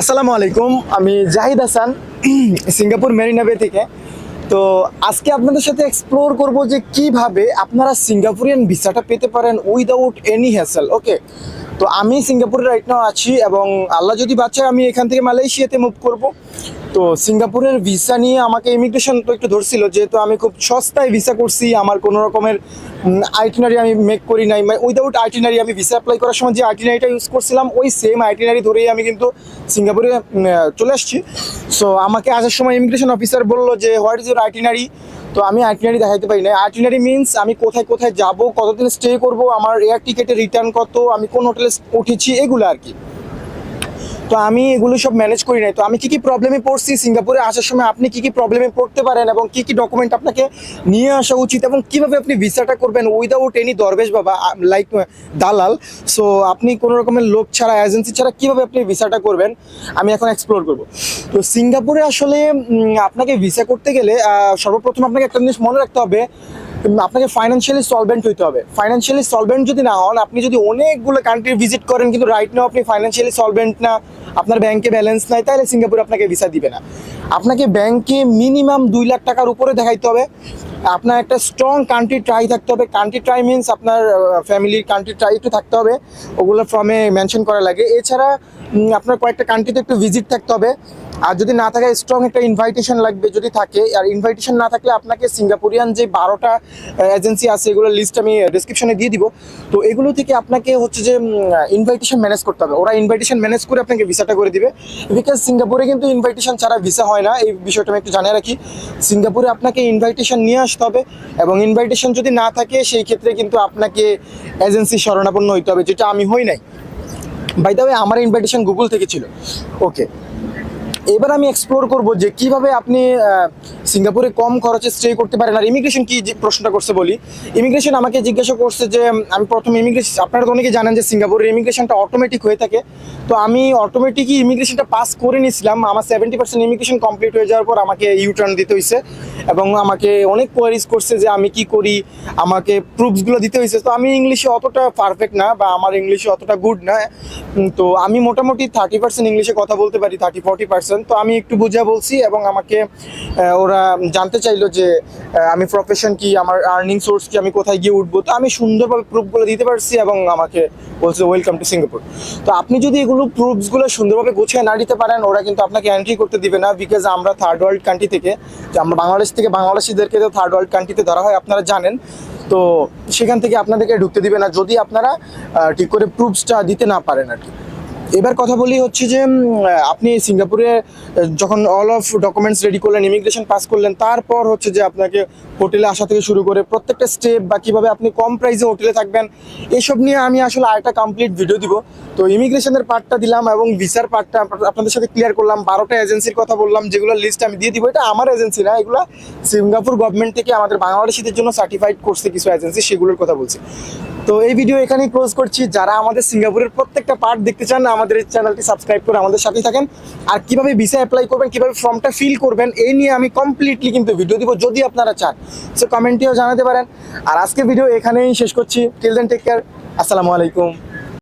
আসসালামু আলাইকুম, আমি জাহিদ হাসান, সিঙ্গাপুর মেরিনা বে থেকে। তো আজকে আপনাদের সাথে এক্সপ্লোর করব যে কীভাবে আপনারা সিঙ্গাপুরিয়ান ভিসাটা পেতে পারেন উইদাউট এনি হ্যাসেল ওকে তো আমি সিঙ্গাপুরে রাইট নাও আছি এবং আল্লাহ যদি বাচ্চায় আমি এখান থেকে মালয়েশিয়াতে মুভ করব। তো সিঙ্গাপুরের ভিসা নিয়ে আমাকে ইমিগ্রেশন তো একটু ধরছিল, যেহেতু আমি খুব সস্তায় ভিসা করছি, আমার কোনো রকমের আইটিনারি আমি মেক করি নাই। মানে উইদাউট আইটিনারি আমি ভিসা অ্যাপ্লাই করার সময় যে আইটিনারিটা ইউজ করছিলাম, ওই সেম আইটিনারি ধরেই আমি কিন্তু সিঙ্গাপুরে চলে আসছি। সো আমাকে আসার সময় ইমিগ্রেশন অফিসার বলল যে হোয়াট ইজ ইউর আইটিনারি তো আমি আইটিনারি দেখাইতে পারি না আইটিনারি মিনস আমি কোথায় কোথায় যাব, কতদিন স্টে করব, আমার এয়ার টিকেটের রিটার্ন কত, আমি কোন হোটেলে উঠেছি, এগুলো আর কি। তো আমি এগুলো সব ম্যানেজ করি নাই। তো আমি কি কি প্রবলেমে পড়ছি সিঙ্গাপুরে আসার সময় আপনি কি কি প্রবলেমে পড়তে পারেন এবং কি কি ডকুমেন্ট আপনাকে নিয়ে আসা উচিত এবং কীভাবে আপনি ভিসাটা করবেন উইদাউট এনি দরবেশ বাবা লাইক দালাল? সো আপনি কোনো রকমের লোক ছাড়া এজেন্সি ছাড়া কীভাবে আপনি ভিসাটা করবেন? আমি এখন এক্সপ্লোর করব। তো সিঙ্গাপুরে আসলে আপনাকে ভিসা করতে গেলে সর্বপ্রথম আপনাকে একটা জিনিস মনে রাখতে হবে আপনাকে ফাইন্যান্সিয়ালি সলভেন্ট হইতে হবে। ফাইন্যান্সিয়ালি সলভেন্ট যদি না হন, আপনি যদি অনেকগুলো কান্ট্রি ভিজিট করেন, কিন্তু রাইট নাও আপনি ফাইন্যান্সিয়ালি সলভেন্ট না আপনার ব্যাংকে ব্যালেন্স নাই, তাহলে সিঙ্গাপুর আপনাকে ভিসা দিবে না। আপনাকে ব্যাংকে মিনিমাম দুই লাখ টাকার উপরে দেখাইতে হবে। আপনার একটা স্ট্রং কান্ট্রি ট্রাই থাকতে হবে। কান্ট্রি ট্রাই মিনস আপনার ফ্যামিলির কান্ট্রি ট্রাই একটু থাকতে হবে। ওগুলো ফর্মে মেনশন করা লাগে। এছাড়া আপনার কয়েকটা কান্ট্রিতে একটু ভিজিট থাকতে হবে। আর যদি না থাকে স্ট্রং একটা ইনভাইটেশন লাগবে যদি থাকে। আর ইনভাইটেশন না থাকলে আপনাকে সিঙ্গাপুরিয়ান যে বারোটা এজেন্সি আছে, এগুলোর লিস্ট আমি ডিসক্রিপশনে দিয়ে দিব। তো এগুলো থেকে আপনাকে হচ্ছে যে ইনভাইটেশন ম্যানেজ করতে হবে। ওরা ইনভাইটেশন ম্যানেজ করে আপনাকে ভিসাটা করে দিবে। বিকজ সিঙ্গাপুরে কিন্তু ইনভাইটেশন ছাড়া ভিসা হয় না। এই বিষয়টা আমি একটু জানিয়ে রাখি। সিঙ্গাপুরে আপনাকে ইনভাইটেশন নিয়ে আসতে হবে এবং ইনভাইটেশন যদি না থাকে, সেই ক্ষেত্রে কিন্তু আপনাকে এজেন্সি শরণাপন্ন হইতে হবে, যেটা আমি হই নাই। বাই দ্য আমার ইনভাইটেশন গুগল থেকে ছিল। ওকে এবার আমি এক্সপ্লোর করব যে কীভাবে আপনি সিঙ্গাপুরে কম খরচে স্টে করতে পারেন। আর ইমিগ্রেশন কি প্রশ্নটা করছে বলি। ইমিগ্রেশন আমাকে জিজ্ঞাসা করছে যে আমি প্রথম ইমিগ্রেশন আপনারা তো অনেকে জানেন যে সিঙ্গাপুরের ইমিগ্রেশনটা অটোমেটিক হয়ে থাকে। তো আমি অটোমেটিকই ইমিগ্রেশনটা পাস করে নিয়েছিলাম আমার সেভেন্টি পার্সেন্ট ইমিগ্রেশন কমপ্লিট হয়ে যাওয়ার পর আমাকে ইউ টার্ন দিতে হয়েছে এবং আমাকে অনেক কোয়ারিজ করছে যে আমি কি করি, আমাকে প্রুফসগুলো দিতে হয়েছে। তো আমি ইংলিশে অতটা পারফেক্ট না বা আমার ইংলিশে অতটা গুড না। তো আমি মোটামুটি থার্টি পার্সেন্ট ইংলিশে কথা বলতে পারি থার্টি ফর্টি পার্সেন্ট তো আমি একটু বুঝা বলছি এবং আমাকে ওরা জানতে চাইলো যে আমি প্রফেশন কি, আমার আর্নিং সোর্স কি, আমি কোথায় গিয়ে উঠবো। তো আমি সুন্দরভাবে প্রুফগুলো দিতে পারছি এবং আমাকে বলছে ওয়েলকাম টু সিঙ্গাপুর তো আপনি যদি এগুলো প্রুফসগুলো সুন্দরভাবে গুছিয়ে না দিতে পারেন, ওরা কিন্তু আপনাকে এন্ট্রি করতে দিবে না বিকজ আমরা থার্ড ওয়ার্ল্ড কান্ট্রি থেকে, যে আমরা বাংলাদেশ থেকে বাংলাদেশিদেরকে তো থার্ড ওয়ার্ল্ড কান্ট্রিতে ধরা হয় আপনারা জানেন। তো সেখান থেকে আপনাদেরকে ঢুকতে দিবে না, যদি আপনারা ঠিক করে প্রুফসটা দিতে না পারেন আর কি। এবার কথা বলি হচ্ছে যে আপনি সিঙ্গাপুরে যখন অল অফ ডকুমেন্টস রেডি করলেন ইমিগ্রেশন পাস করলেন, তারপর হচ্ছে যে আপনাকে হোটেলে আসা থেকে শুরু করে প্রত্যেকটা স্টেপ বা কীভাবে আপনি কম প্রাইসে হোটেলে থাকবেন, এসব নিয়ে আমি আসলে আরেকটা কমপ্লিট ভিডিও দিব। তো ইমিগ্রেশনের পার্টটা দিলাম এবং ভিসার পার্টটা আপনাদের সাথে ক্লিয়ার করলাম, বারোটা এজেন্সির কথা বললাম, যেগুলো লিস্ট আমি দিয়ে দিব। এটা আমার এজেন্সি না, এগুলো সিঙ্গাপুর গভর্নমেন্ট থেকে আমাদের বাংলাদেশিদের জন্য সার্টিফাইড করছে কিছু এজেন্সি সেগুলোর কথা বলছি। তো এই ভিডিও এখানেই ক্লোজ করছি। যারা আমাদের সিঙ্গাপুরের প্রত্যেকটা পার্ট দেখতে চান, আমাদের এই চ্যানেলটি সাবস্ক্রাইব করে আমাদের সাথেই থাকেন। আর কীভাবে ভিসা অ্যাপ্লাই করবেন, কীভাবে ফর্মটা ফিল করবেন, এই নিয়ে আমি কমপ্লিটলি কিন্তু ভিডিও দিব যদি আপনারা চান। সে কমেন্টেও জানাতে পারেন। আর আজকে ভিডিও এখানেই শেষ করছি। টিল দেন টেক কেয়ার আসসালামু আলাইকুম।